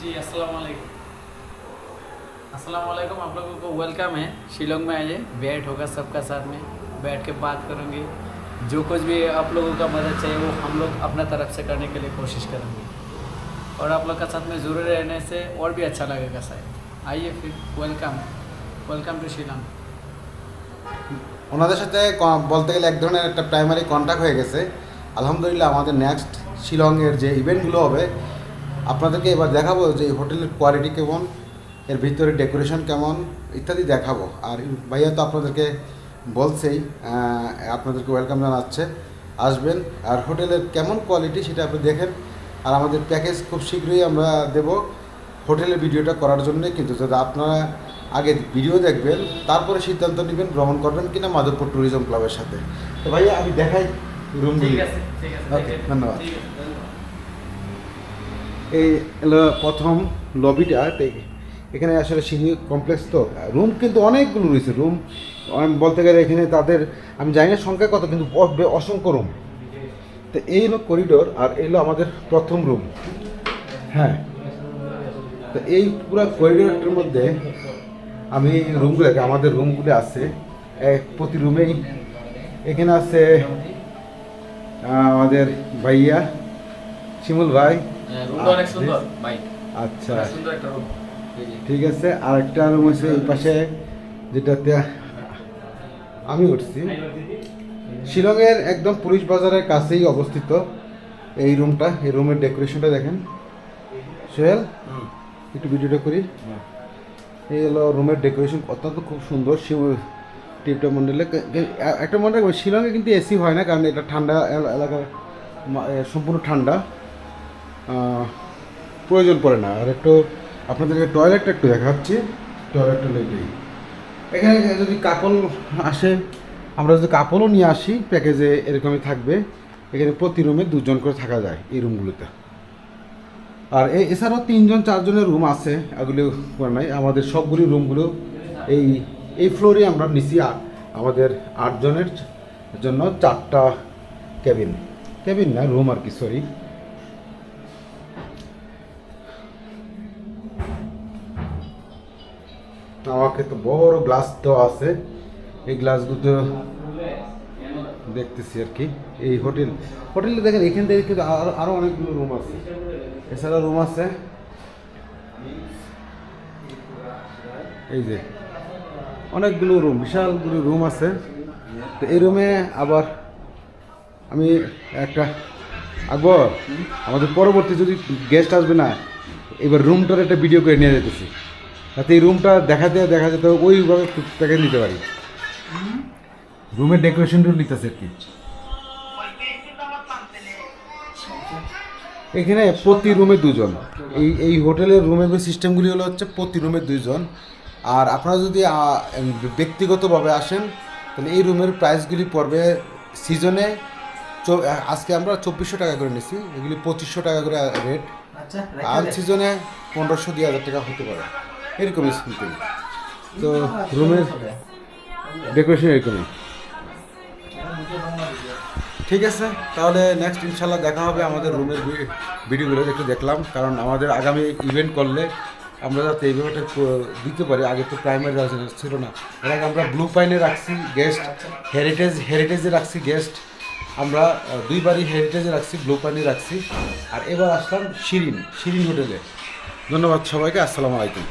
जी अस्सलाम वालेकुम अस्सलाम वालेकुम आप लोगों को वेलकम है शिलोंग में आइए बैठ होगा सबका साथ में बैठ के बात करेंगे जो कुछ भी आप लोगों का मदद चाहिए वो हम लोग अपना तरफ से करने के लिए कोशिश करेंगे और आप लोग का साथ में ज़रूर रहने से और भी अच्छा लगेगा शायद आइए फिर वेलकम वेलकम टू शिलोंग ওনাদের সাথে ক- বলতে গেলে এক ধরনের একটা প্রাইমারি কন্ট্যাক্ট হয়ে গেছে আলহামদুলিল্লাহ আমাদের নেক্সট শিলংয়ের যে ইভেন্টগুলো হবে আপনাদেরকে এবার দেখাবো যে এই হোটেলের কোয়ালিটি কেমন এর ভিতরে ডেকোরেশন কেমন ইত্যাদি দেখাবো। আর ভাইয়া তো আপনাদেরকে বলছেই আপনাদেরকে ওয়েলকাম জানাচ্ছে। আসবেন আর হোটেলের কেমন কোয়ালিটি সেটা আপনি দেখেন। আর আমাদের প্যাকেজ খুব শীঘ্রই আমরা দেব। হোটেলের ভিডিওটা করার জন্য কিন্তু যদি আপনারা আগে ভিডিও দেখবেন তারপরে সিদ্ধান্ত নেবেন ভ্রমণ করবেন কিনা মাধবপুর ট্যুরিজম ক্লাবের সাথে। তো ভাইয়া আমি দেখাই রুমগুলি ওকে ধন্যবাদ। এই প্রথম লবিটা এখানে আসলে সিঁড়ি কমপ্লেক্স তো। রুম কিন্তু অনেকগুলো রয়েছে রুম বলতে গেলে এখানে তাদের, আমি জানি না সংখ্যা কত, কিন্তু অসংখ্য রুম তো এই হলো করিডোর আর এই হলো আমাদের প্রথম রুম হ্যাঁ। তো এই পুরো করিডোরটার মধ্যে আমি রুমগুলো আমাদের রুমগুলো আছে এক প্রতি রুমেই এখানে আছে আমাদের ভাইয়া, শিমুল ভাই রুমটা অনেক সুন্দর ভাই আচ্ছা। সুন্দর একটা রুম ঠিক আছে আর একটা রুম আছে এই পাশে যেটাতে আমি উঠছি। শিলংয়ের একদম পুলিশ বাজারের কাছেই অবস্থিত এই রুমটা এই রুমের ডেকোরেশনটা দেখেন। সোহেল একটু ভিডিওটা করি। এই হলো রুমের ডেকোরেশন অত্যন্ত খুব সুন্দর শিব টিপটা মন্ডলে একটা মনে রাখবেন শিলংয়ে কিন্তু এসি হয় না কারণ এটা ঠান্ডা এল- এলাকার সম্পূর্ণ ঠান্ডা। প্রয়োজন পড়ে না। আর একটু আপনাদেরকে টয়লেটটা একটু দেখাচ্ছি। টয়লেটটা লেগেই এখানে যদি কাপল আসে, আমরা যদি কাপলও নিয়ে আসি, প্যাকেজে এরকমই থাকবে। এখানে প্রতি রুমে দুজন করে থাকা যায় এই রুমগুলোতে আর এছাড়াও তিনজন, চারজনের রুম আছে, এগুলো নাই। আমাদের সবগুলি রুমগুলো এই এই ফ্লোরে আমরা আ- আমাদের আটজনের জন্য চারটা কেবিন কেবিন না রুম আর কি সরি আমাকে তো বড় গ্লাস দেওয়া আছে। এই গ্লাসগুলো দেখতেছি আর কি। এই হোটেল, হোটেলে দেখেন এখান থেকে কিন্তু আরও আরও অনেকগুলো রুম আছে। এছাড়া রুম আছে এই যে অনেকগুলো রুম বিশালগুলো রুম আছে। তো এই রুমে আবার আমি একটা, আকবর, আমাদের পরবর্তী যদি গেস্ট আসবে না, এবার রুমটার একটা ভিডিও করে নিয়ে যেতেছি। যাতে এই রুমটা দেখা দেখাতে দেখা যেতে ওইভাবে প্যাকেজ নিতে পারি। রুমের ডেকোরেশনটা নিতেছে আর কি। এখানে প্রতি রুমে দুজন। এই এই হোটেলের রুমের সিস্টেমগুলি হলো হচ্ছে প্রতি রুমে দুইজন। আর আপনারা যদি ব্যক্তিগতভাবে আসেন তাহলে এই রুমের প্রাইসগুলি পড়বে সিজনে আজকে আমরা চব্বিশশো টাকা করে নিছি। এগুলি পঁচিশশো টাকা করে রেট আর সিজনে পনেরোশো দুই হাজার টাকা হতে পারে। এরকমই সিম্পল তো রুমের ডেকোরেশন এরকমই। ঠিক আছে, তাহলে নেক্সট ইনশাল্লাহ দেখা হবে আমাদের রুমের ভিডিওগুলো একটু দেখলাম, কারণ আমাদের আগামী ইভেন্ট করলে আমরা যাতে এইভাবে দিতে পারি, আগে তো প্রাইমারি ছিল না। এর আগে আমরা ব্লু পাইনে রাখছি গেস্ট হেরিটেজ হেরিটেজে রাখছি গেস্ট আমরা দুইবারই হেরিটেজে রাখছি ব্লু পাইনে রাখছি। আর এবার আসলাম শিরিন শিরিন হোটেলে ধন্যবাদ সবাইকে, আসসালামু আলাইকুম।